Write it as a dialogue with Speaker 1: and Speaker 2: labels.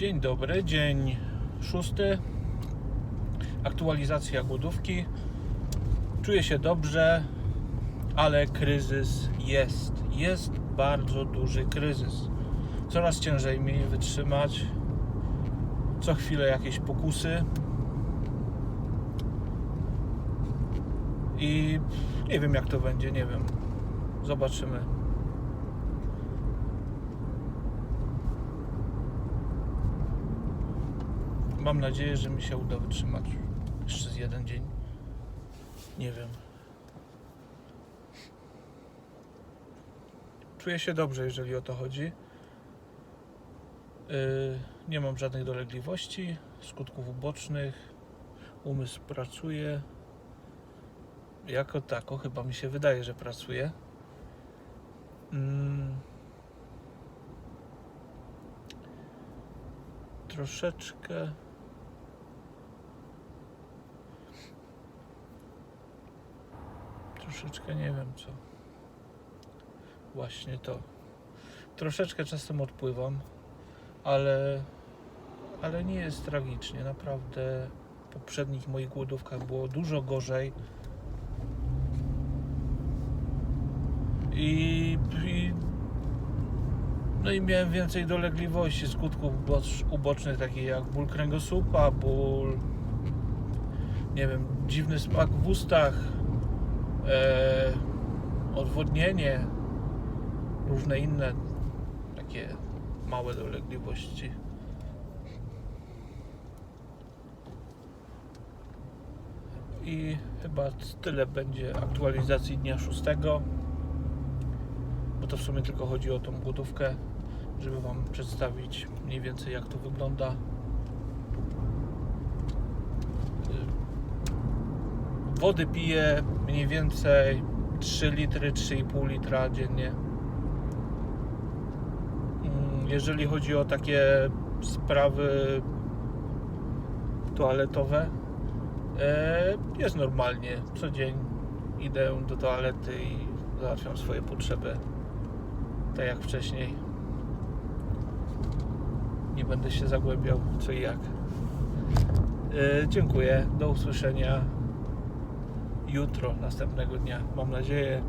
Speaker 1: Dzień dobry, dzień szósty. Aktualizacja głodówki. Czuję się dobrze, ale kryzys jest. Jest bardzo duży kryzys. Coraz ciężej mi wytrzymać. Co chwilę jakieś pokusy. I nie wiem jak to będzie, nie wiem. Zobaczymy. Mam nadzieję, że mi się uda wytrzymać jeszcze z jeden dzień. Nie wiem. Czuję się dobrze, jeżeli o to chodzi. Yy, nie mam żadnych dolegliwości, skutków ubocznych. Umysł pracuje. Jako tako, chyba mi się wydaje, że pracuje. Mm. Troszeczkę. Troszeczkę nie wiem co. Właśnie to. Troszeczkę czasem odpływam, ale, ale nie jest tragicznie. Naprawdę w poprzednich moich głodówkach było dużo gorzej. I, i no i miałem więcej dolegliwości, skutków ubocz- ubocznych, takich jak ból kręgosłupa, ból, nie wiem, dziwny smak w ustach, odwodnienie, różne inne takie małe dolegliwości. I chyba tyle będzie aktualizacji dnia szóstego, bo to w sumie tylko chodzi o tą głodówkę, żeby Wam przedstawić mniej więcej jak to wygląda. Wody piję mniej więcej 3 litry, 3,5 litra dziennie. Mm, Jeżeli chodzi o takie sprawy toaletowe, e, jest normalnie. Co dzień idę do toalety i załatwiam swoje potrzeby. Tak jak wcześniej. Nie będę się zagłębiał co i jak. E, Dziękuję. Do usłyszenia jutro, następnego dnia. Mam nadzieję.